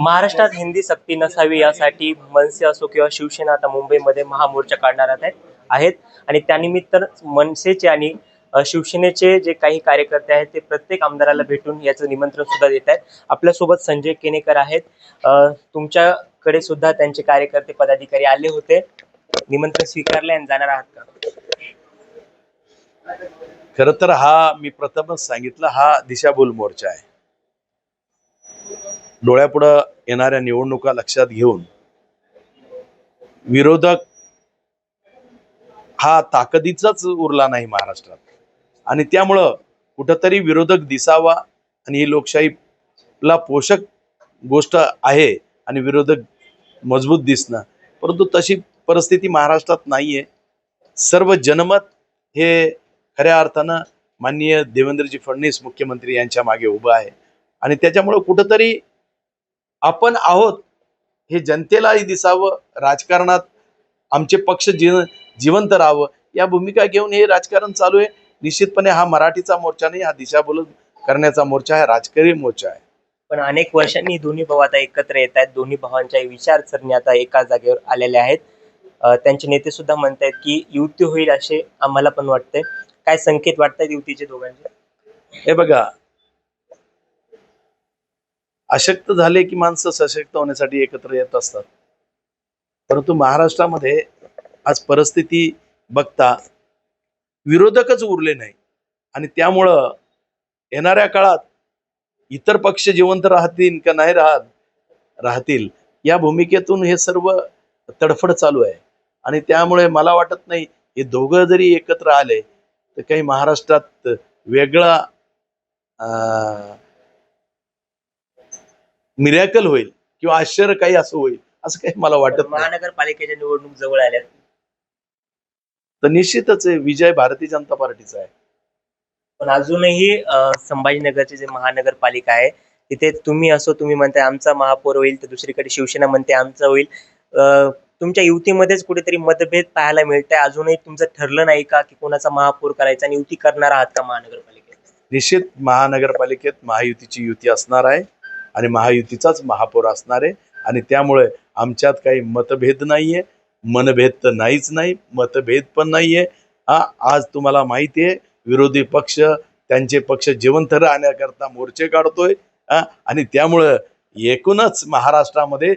महाराष्ट्रात हिंदी सक्ती नसावी यासाठी मनसे असो किंवा शिवसेना आता मुंबईमध्ये महामोर्चा काढणार आहेत. आणि त्यानिमित्त मनसेचे आणि शिवसेनेचे जे काही कार्यकर्ते आहेत ते प्रत्येक आमदाराला भेटून याचं निमंत्रण सुद्धा देत आहेत. आपल्यासोबत संजय केनेकर आहेत. तुमच्याकडे सुद्धा त्यांचे कार्यकर्ते पदाधिकारी आले होते. निमंत्रण स्वीकारले आणि जाणार आहात का? खर तर हा मी प्रथमच सांगितलं हा दिशाभूल मोर्चा आहे. डोळ्यापुढं येणाऱ्या निवडणुका लक्षात घेऊन विरोधक हा ताकदीचाच उरला नाही महाराष्ट्रात. आणि त्यामुळं कुठंतरी विरोधक दिसावा आणि ही लोकशाहीला पोषक गोष्ट आहे आणि विरोधक मजबूत दिसणं. परंतु तशी परिस्थिती महाराष्ट्रात नाहीये. सर्व जनमत हे खऱ्या अर्थानं माननीय देवेंद्रजी फडणवीस मुख्यमंत्री यांच्या मागे उभं आहे. आणि त्याच्यामुळं कुठंतरी आपण आहोत हे जनतेलाही दिसावं राजकारणात आमचे पक्ष जीव जिवंत राहावं. या भूमिका घेऊन हे राजकारण चालू आहे. निश्चितपणे हा मराठीचा मोर्चा नाही हा दिशाभूल करण्याचा मोर्चा आहे राजकीय मोर्चा आहे. पण अनेक वर्षांनी दोन्ही भाऊ आता एकत्र येत आहेत दोन्ही भावांच्या विचारसरणी आता एका जागेवर आलेल्या आहेत. त्यांचे नेते सुद्धा म्हणतायत की युती होईल असे आम्हाला पण वाटतंय. काय संकेत वाटतात युतीचे दोघांचे? हे बघा अशक्त झाले की माणसं सशक्त होण्यासाठी एकत्र येत असतात. परंतु महाराष्ट्रामध्ये आज परिस्थिती बघता विरोधकच उरले नाही. आणि त्यामुळं येणाऱ्या काळात इतर पक्ष जिवंत राहतील का नाही राहत राहतील या भूमिकेतून हे सर्व तडफड चालू आहे. आणि त्यामुळे मला वाटत नाही हे दोघं जरी एकत्र आले तर काही महाराष्ट्रात वेगळा मिरॅकल होईल किंवा आश्चर्य काही असं होईल असं काही मला वाटत महानगरपालिकेच्या निवडणूक जवळ आल्या. तर निश्चितच आहे, विजय भारतीय जनता पार्टीचा आहे. पण अजूनही संभाजीनगरचे जे महानगरपालिका आहे तिथे तुम्ही असो तुम्ही म्हणताय आमचा महापौर होईल तर दुसरीकडे शिवसेना म्हणते आमचा होईल. तुमच्या युतीमध्येच कुठेतरी मतभेद पाहायला मिळतंय. अजूनही तुमचं ठरलं नाही का की कोणाचा महापौर करायचा आणि युती करणार आहात का महानगरपालिकेत? निश्चित महानगरपालिकेत महायुतीची युती असणार आहे. आणि महायुतीचाच महापौर असणार आहे. आणि त्यामुळे आमच्यात काही मतभेद नाहीये. मनभेद तर नाहीच नाही. मतभेद पण नाहीये. हा आज तुम्हाला माहिती आहे विरोधी पक्ष त्यांचे पक्ष जिवंत राहण्याकरता मोर्चे काढतोय. हा आणि त्यामुळं एकूणच महाराष्ट्रामध्ये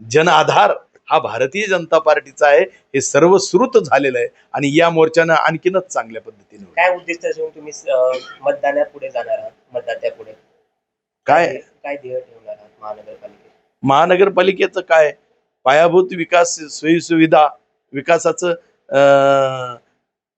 जन आधार हा भारतीय जनता पार्टीचा आहे. हे सर्व श्रुत झालेलं आहे. आणि या मोर्चानं आणखीनच चांगल्या पद्धतीने काय उद्दिष्ट ठेवून तुम्ही मतदानात पुढे जाणार आहात? काय? काय ध्येय महानगरपालिकेत? महानगरपालिकेचं काय? पायाभूत विकास सोयीसुविधा विकासाचं अं,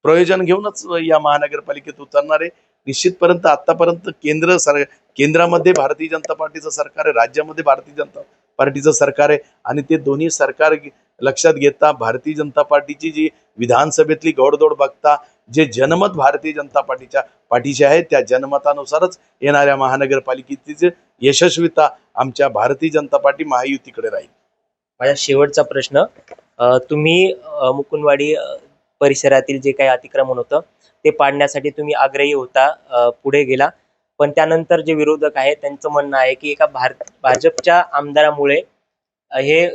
प्रयोजन घेऊनच या महानगरपालिकेत उतरणार आहे. निश्चितपर्यंत आतापर्यंत केंद्र सर केंद्रामध्ये भारतीय जनता पार्टीचं सरकार आहे राज्यामध्ये भारतीय जनता पार्टीचं सरकार आहे. आणि ते दोन्ही सरकार लक्षात घेता भारतीय जनता पार्टीची जी विधानसभेतली घोडदौड बघता जे जनमत भारतीय जनता पार्टीच्या पाठीचे आहे त्या जनमतानुसारच येणाऱ्या महानगरपालिकेची यशस्वीता आमच्या भारतीय जनता पार्टी महायुतीकडे राहील. माझा शेवटचा प्रश्न तुम्ही मुकुंदवाडी परिसरातील जे काही अतिक्रमण होतं ते पाडण्यासाठी तुम्ही आग्रही होता पुढे गेला. पण त्यानंतर जे विरोधक आहेत त्यांचं म्हणणं आहे की एका भारत भाजपच्या आमदारामुळे हे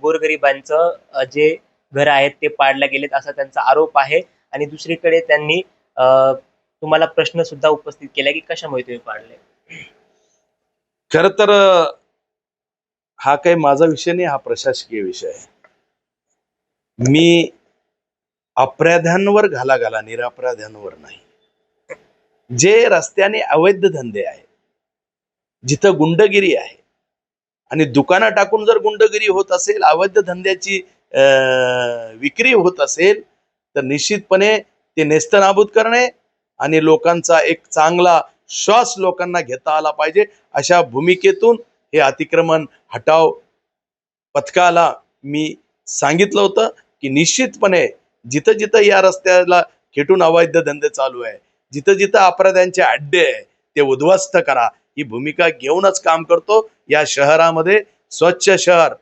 गोरगरिबांचं जे घर आहेत ते पाडल्या गेलेत असा त्यांचा आरोप आहे. आणि दुसरीकडे त्यांनी तुम्हाला प्रश्न सुद्धा उपस्थित केला की कशामुळे तुम्ही पाडले? खर तर हा काही माझा विषय नाही हा प्रशासकीय विषय आहे. मी अपराध्यांवर घाला घाला निरापराध्यांवर नाही. जे रस्त्याने अवैध धंदे आहे जिथं गुंडगिरी आहे आणि दुकानं टाकून जर गुंडगिरी होत असेल अवैध धंद्याची विक्री होत असेल तर निश्चितपणे ते नेस्तनाबूत करणे आणि लोकांचा एक चांगला श्वास लोकांना घेता आला पाहिजे. अशा भूमिकेतून हे अतिक्रमण हटाव पथकाला मी सांगितलं होतं की निश्चितपणे जिथं जिथं या रस्त्याला खेटून अवैध धंदे चालू आहे जिथं जिथं अपराध्यांचे अड्डे आहे ते उद्ध्वस्त करा. ही भूमिका घेऊनच काम करतो. या शहरामध्ये स्वच्छ शहर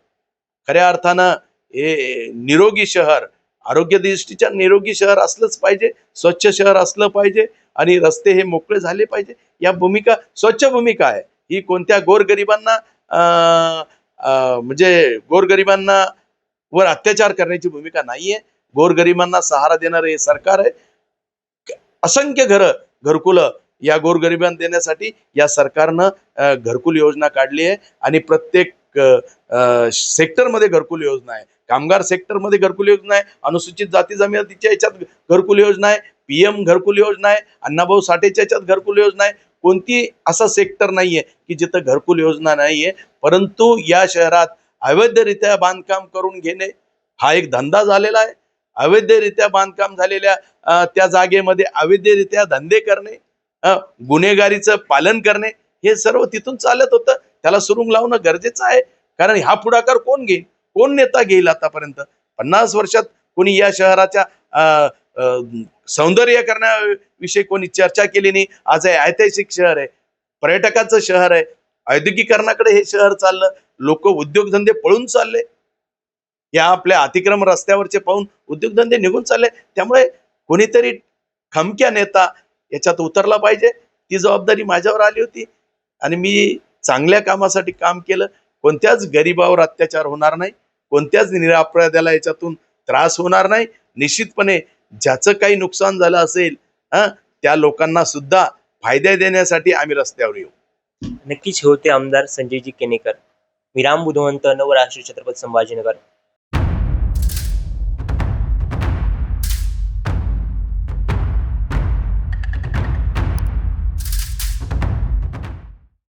खऱ्या अर्थानं हे निरोगी शहर आरोग्य दृष्टीच्या निरोगी शहर असलंच पाहिजे स्वच्छ शहर असलं पाहिजे आणि रस्ते हे मोकळे झाले पाहिजे. या भूमिका स्वच्छ भूमिका आहे. ही कोणत्या गोरगरिबांना अं, अं, म्हणजे गोरगरिबांना वर अत्याचार करण्याची भूमिका नाहीये. गोरगरिबांना सहारा देणारं हे सरकार आहे. असंख्य घरं घरकुलं या गोरगरिबांना देण्यासाठी या सरकारनं घरकुल योजना काढली आहे आणि प्रत्येक सेक्टरमध्ये घरकुल योजना आहे. कामगार सेक्टरमध्ये घरकुल योजना आहे. अनुसूचित जाती जमातीच्या याच्यात घरकुल योजना आहे. पीएम घरकुल योजना आहे. अण्णाभाऊ साठेच्या याच्यात घरकुल योजना आहे. कोणती असा सेक्टर नाहीये की जिथं घरकुल योजना नाहीये. परंतु या शहरात अवैधरित्या बांधकाम करून घेणे हा एक धंदा झालेला आहे. अवैधरित्या बांधकाम झालेल्या त्या जागेमध्ये अवैधरित्या धंदे करणे गुन्हेगारीचं पालन करणे हे सर्व तिथून चालत होतं. त्याला सुरुंग लावणं गरजेचं आहे. कारण हा पुढाकार कोण घेईल? कोण नेता घेईल आतापर्यंत? पन्नास वर्षात कोणी या शहराच्या सौंदर्य करण्याविषयी कोणी चर्चा केली नाही. आज हे ऐतिहासिक शहर आहे. पर्यटकाचं शहर आहे. औद्योगिकरणाकडे हे शहर चाललं. लोक उद्योगधंदे पळून चालले. या आपल्या अतिक्रम रस्त्यावरचे पाहून उद्योगधंदे निघून चालले. त्यामुळे कोणीतरी खमक्या नेता याच्यात उतरला पाहिजे. ती जबाबदारी माझ्यावर आली होती. आणि मी चांगल्या कामासाठी काम केलं. कोणत्याच गरीबावर अत्याचार होणार नाही. कोणत्याच निरापराध्याला याच्यातून त्रास होणार नाही. निश्चितपणे ज्याचं काही नुकसान झालं असेल त्या लोकांना सुद्धा फायदे देण्यासाठी आम्ही रस्त्यावर येऊ. नक्कीच. होते आमदार संजयजी केनेकर. विराम बुधवंत नवराष्ट्रीय छत्रपती संभाजीनगर.